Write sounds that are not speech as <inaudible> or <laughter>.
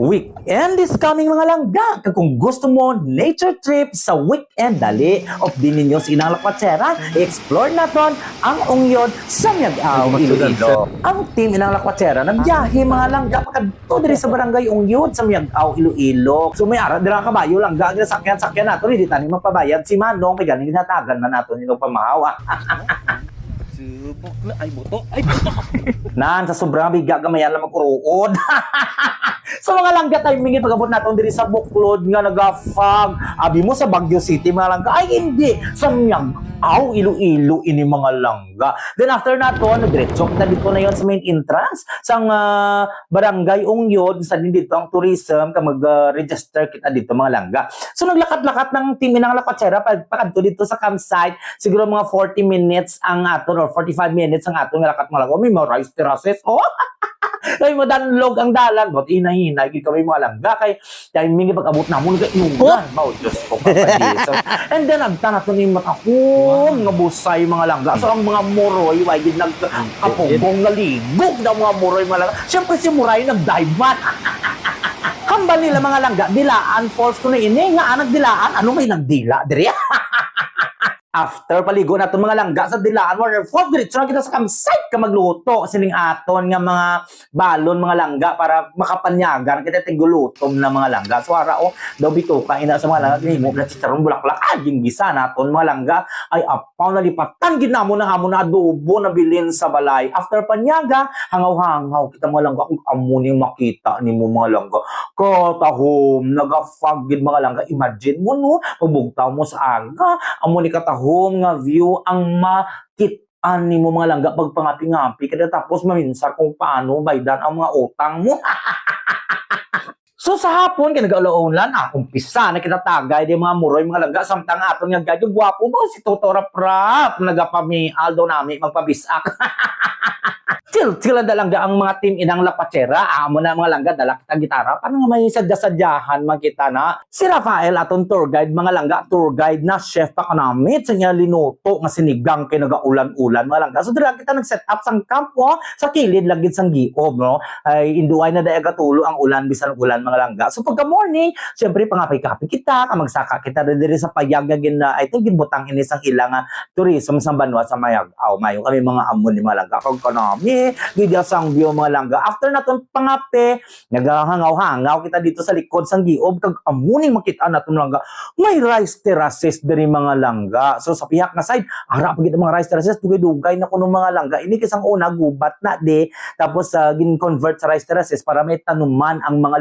Weekend is coming mga langga. Kung gusto mo nature trip sa weekend, dali of din ninyo sa inang lakwatera, explore naton ang ungyod sa Miagaw, Iloilo. Ang team inang lakwatera nagbiyahe mga langga pakadto diri sa barangay ungyod sa Miagaw, Iloilo. So may ara dira kabayo langga ang sakyan-sakyan nato di tani mapabayad si Manong kay ganing ginatagan man nato nino pamahaw. <laughs> Subok na. Ay, buto. Ay, buto. Nan sa sobrang biga gamayan lang magkuruod. <laughs> sa mga langga timing pagabot natin diri sa buklod nga nagafag. Abi mo sa Baguio City mga langga ay hindi sa Miagaw, Iloilo ini mga langga. Then after nato, nagdiretso kita dito na yon sa main entrance sa ah, barangay Ungyod sa din dito ang tourism ka mag-register kita dito mga langga. So naglakad-lakad ng team ng Lakwachera pag pagadto dito sa campsite siguro mga 40 minutes ang aton or 45 minutes ang aton nga lakat mga langga. May mga rice terraces. <laughs> Oh, kay mo danlog ang dalan. Bot inahinay gid kami mga langga. Kay timing pag-abot na mo kay inugan ba Diyos ko kapatid so, <laughs> and then agta na to ni matahom nga busay mga langga. So ang mga moroy way gid nag kapugong nga ligog na mga moroy mga langga. Syempre si Muray nag-dive man <laughs> Kambal nila mga langga, dilaan, false ko na ini, nga anak dilaan, ano may nagdila, diri? After paligo na itong mga langga sa Dilaan Warrior Fort, diretso na kita sa campsite ka magluto. Sining aton nga mga balon, mga langga para makapanyagan kita tigulutom na mga langga. So ara o, daw bito ka ina sa mga langga, ni mo na chicharon bulaklak, aging gisa naton mga langga, ay apaw na lipatan, ginamo na hamo na adobo na bilin sa balay. After panyaga, hangaw-hangaw, kita mga langga, amo ni makita ni mo mga langga. Katahom, nagafagid mga langga, imagine mo no, pagbugtaw mo sa aga, amo ni katahom nga view ang makitaan ni mo mga langga. Pagpangapi-ngapi kada tapos maminsar kung paano baydan ang mga utang mo. <laughs> So sa hapon, kaya nag-alaulan, ah, umpisa, na kita tagay, di mga muroy, mga langga, samtang aton nga gadyo, gwapo ba? Si Totora Prap, nagapami, aldo nami, magpabisak. <laughs> Chill, chill na langga ang mga team inang lapachera, amo na mga langga, dala kita gitara, paano nga may sadya-sadyahan man kita na, si Rafael aton tour guide, mga langga, tour guide na chef pa kanamit, sa niya linuto, nga sinigang kay nagaulan-ulan, mga langga. So dira kita nag-set up sang camp, oh, sa kilid, lagid sang giob, no? Ay, induay na daya katulo ang ulan, bisan ulan, mga langga. So pagka morning, syempre pangapay-kapay kita, kamagsaka kita diri sa payagagin na, ay, ito gibutang ini sang ilang ah, tourism sa banwa sa mayag. Aw, mayo kami mga amon ni mga langga. Kag kanami, gidya sang view mga langga. After naton pangape, nagahangaw-hangaw kita dito sa likod sang giob kag amuning makita naton langga. May rice terraces diri mga langga. So sa pihak na side, ara pa gid ang mga rice terraces dugay-dugay na kuno mga langga. Ini kisang una gubat na de tapos sa gin-convert sa rice terraces para may tanuman ang mga